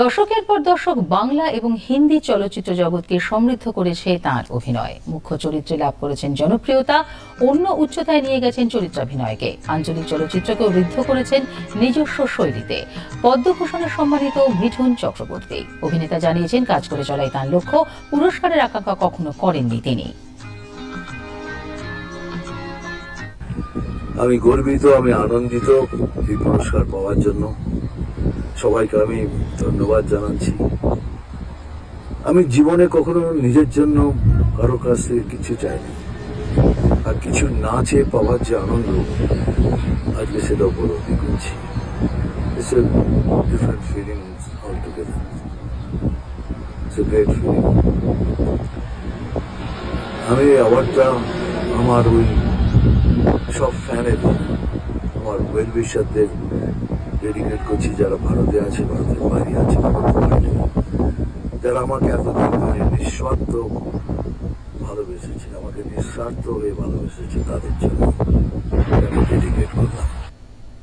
দশকের পর দশক বাংলা এবং হিন্দি চলচ্চিত্র জগৎকে সমৃদ্ধ করেছে তার অভিনয়। মুখ্য চরিত্রে লাভ করেছেন জনপ্রিয়তা, অন্য উচ্চতায় নিয়ে গেছেন চরিত্রাভিনয়কে। আঞ্চলিক চলচ্চিত্রকেও ঋদ্ধ করেছেন নিজস্ব শৈলীতে। পদ্মভূষণে সম্মানিত মিঠুন চক্রবর্তী। অভিনেতা জানিয়েছেন, কাজ করে চলাই তার লক্ষ্য। পুরস্কারের আকাঙ্ক্ষা কখনো করেননি তিনি। আমি গর্বিত, আমি আনন্দিত এই পুরস্কার পাওয়ার জন্য। সবাইকে আমি ধন্যবাদ জানাচ্ছি। আমি জীবনে কখনো নিজের জন্য কারও কাছ থেকে কিছু চাইনি। আর কিছু না চেয়ে পাওয়ার যে আনন্দ, আজকে সেটা উপলব্ধি করছি। It's a different feeling. আমি অ্যাওয়ার্ডটা আমার ওই সব ফ্যানের আমার ওয়েল উইশারদের ডেডিকেট করছি যারা ভারতে আছে, ভারতের বাইরে আছে। যারা আমাকে এতদিন ধরে নিঃস্বার্থ ভালোবেসেছে, আমাকে নিঃস্বার্থ হয়ে ভালোবেসেছে, তাদের জন্য